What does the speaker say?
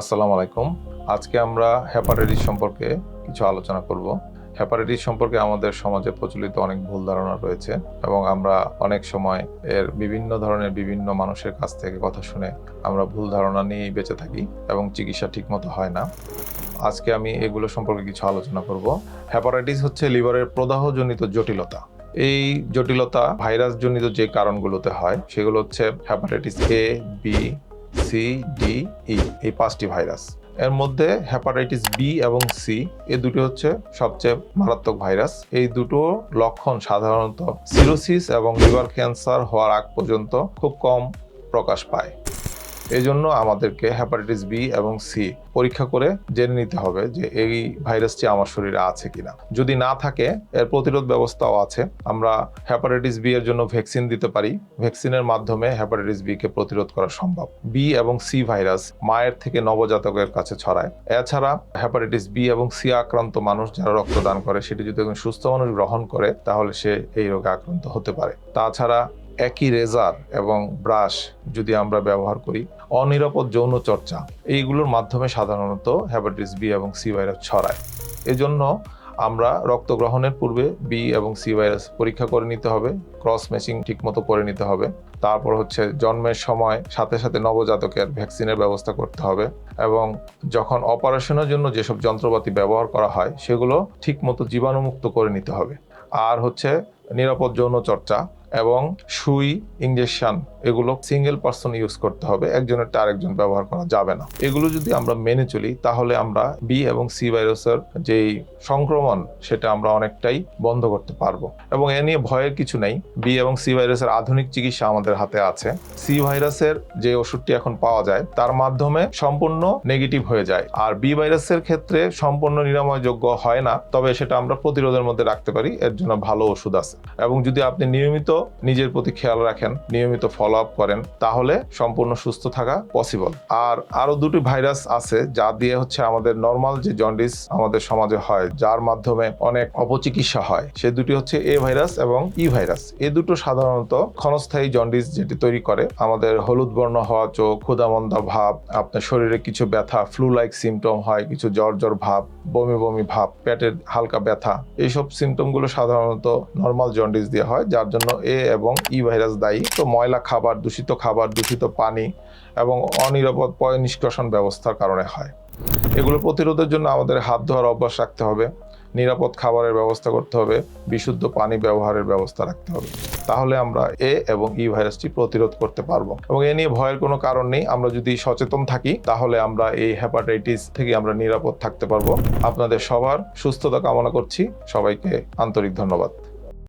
আসসালামু আলাইকুম। আজকে আমরা হ্যাপাটাইটিস সম্পর্কে কিছু আলোচনা করব। হ্যাপাটাইটিস সম্পর্কে আমাদের সমাজে প্রচলিত অনেক ভুল ধারণা রয়েছে এবং আমরা অনেক সময় এর বিভিন্ন ধরনের বিভিন্ন মানুষের কাছ থেকে কথা শুনে আমরা ভুল ধারণা নিয়েই বেঁচে থাকি এবং চিকিৎসা ঠিকমতো হয় না। আজকে আমি এগুলো সম্পর্কে কিছু আলোচনা করব। হ্যাপাটাইটিস হচ্ছে লিভারের প্রদাহজনিত জটিলতা। এই জটিলতা ভাইরাসজনিত যে কারণগুলোতে হয় সেগুলো হচ্ছে hepatitis A B C D E এই পাঁচটি ভাইরাস। এর মধ্যে হ্যাপাটাইটিস বি এবং সি এ দুটি হচ্ছে সবচেয়ে মারাত্মক ভাইরাস। এই দুটো লক্ষণ সাধারণত সিরোসিস এবং লিভার ক্যান্সার হওয়ার আগ পর্যন্ত খুব কম প্রকাশ পায়। এই জন্য আমাদেরকে হ্যাপাটাইটিস বি এবং সি পরীক্ষা করে জেনে নিতে হবে যে এই ভাইরাসটি আমার শরীরে আছে কিনা। যদি না থাকে, এর প্রতিরোধ ব্যবস্থাও আছে। আমরা হ্যাপাটাইটিস বি এর জন্য ভ্যাকসিন দিতে পারি। ভ্যাকসিনের মাধ্যমে হ্যাপাটাইটিস বি কে প্রতিরোধ করা সম্ভব। বি এবং সি ভাইরাস মায়ের থেকে নবজাতকের কাছে ছড়ায়। এছাড়া হ্যাপাটাইটিস বি এবং সি আক্রান্ত মানুষ যারা রক্তদান করে, সেটি যদি একজন সুস্থ মানুষ গ্রহণ করে, তাহলে সে এই রোগে আক্রান্ত হতে পারে। তাছাড়া একই রেজার এবং ব্রাশ যদি আমরা ব্যবহার করি অনিরাপদ যৌন চর্চা। এইগুলোর মাধ্যমে সাধারণত হ্যাপাটাইটিস বি এবং সি ভাইরাস ছড়ায়। এজন্য আমরা রক্ত গ্রহণের পূর্বে বি এবং সি ভাইরাস পরীক্ষা করে নিতে হবে ক্রস ম্যাচিং ঠিকমতো করে নিতে হবে। তারপর হচ্ছে জন্মের সময়, সাথে সাথে নবজাতকের ভ্যাকসিনের ব্যবস্থা করতে হবে এবং যখন অপারেশনের জন্য যেসব যন্ত্রপাতি ব্যবহার করা হয়, সেগুলো ঠিকমতো জীবাণুমুক্ত করে নিতে হবে। আর হচ্ছে নিরাপদ যৌন চর্চা এবং সুই ইঞ্জেকশন এগুলো সিঙ্গেল পার্সন ইউজ করতে হবে, একজনের আরেকজন ব্যবহার করা যাবে না। এগুলো যদি আমরা মেনে চলি, তাহলে আমরা বি এবং সি ভাইরাসের যেই সংক্রমণ, সেটা আমরা অনেকটাই বন্ধ করতে পারব। এবং এ নিয়ে ভয়ের কিছু নেই। বি এবং সি ভাইরাসের আধুনিক চিকিৎসা আমাদের হাতে আছে। সি ভাইরাসের যে ওষুধটি এখন পাওয়া যায়, তার মাধ্যমে সম্পূর্ণ নেগেটিভ হয়ে যায়। আর বি ভাইরাসের ক্ষেত্রে সম্পূর্ণ নিরাময়যোগ্য হয় না, তবে সেটা আমরা প্রতিরোধের মধ্যে রাখতে পারি, এর জন্য ভালো ওষুধ আছে। এবং যদি আপনি নিয়মিত নিজের প্রতি খেয়াল রাখেন, নিয়মিত ফলো আপ করেন, তাহলে সম্পূর্ণ সুস্থ থাকা পসিবল আর আরও দুটি ভাইরাস আছে, যা দিয়ে হচ্ছে আমাদের নর্মাল যে জন্ডিস আমাদের সমাজে হয়, যার মাধ্যমে অনেক অপচিকিৎসা হয়। সে দুটি হচ্ছে এ ভাইরাস এবং ই ভাইরাস এ দুটো সাধারণত ক্ষণস্থায়ী জন্ডিস যেটি তৈরি করে, আমাদের হলুদ বর্ণ হওয়া চোখ, ক্ষুদামন্দা ভাব, আপনার শরীরে কিছু ব্যথা ফ্লু লাইক সিমটম হয়, কিছু জ্বর জ্বর ভাব, বমি বমি ভাব, পেটের হালকা ব্যথা, এইসব সিমটমগুলো সাধারণত নর্মাল জন্ডিস দিয়ে হয়, যার জন্য এ এবং ই ভাইরাস দায়ী। তো ময়লা খাবার, দূষিত খাবার, দূষিত পানি এবং অনিরাপদ, পয় নিষ্কাশন ব্যবস্থার কারণে হয়। এগুলো প্রতিরোধের জন্য আমাদের হাত ধোয়ার অভ্যাস রাখতে হবে। নিরাপদ খাবারের ব্যবস্থা করতে হবে। বিশুদ্ধ পানি ব্যবহারের ব্যবস্থা রাখতে হবে। তাহলে আমরা এ এবং ই ভাইরাসটি প্রতিরোধ করতে পারব। এবং এ নিয়ে ভয়ের কোনো কারণ নেই। আমরা যদি সচেতন থাকি, তাহলে আমরা এই হ্যাপাটাইটিস থেকে আমরা নিরাপদ থাকতে পারব। আপনাদের সবার সুস্থতা কামনা করছি। সবাইকে আন্তরিক ধন্যবাদ।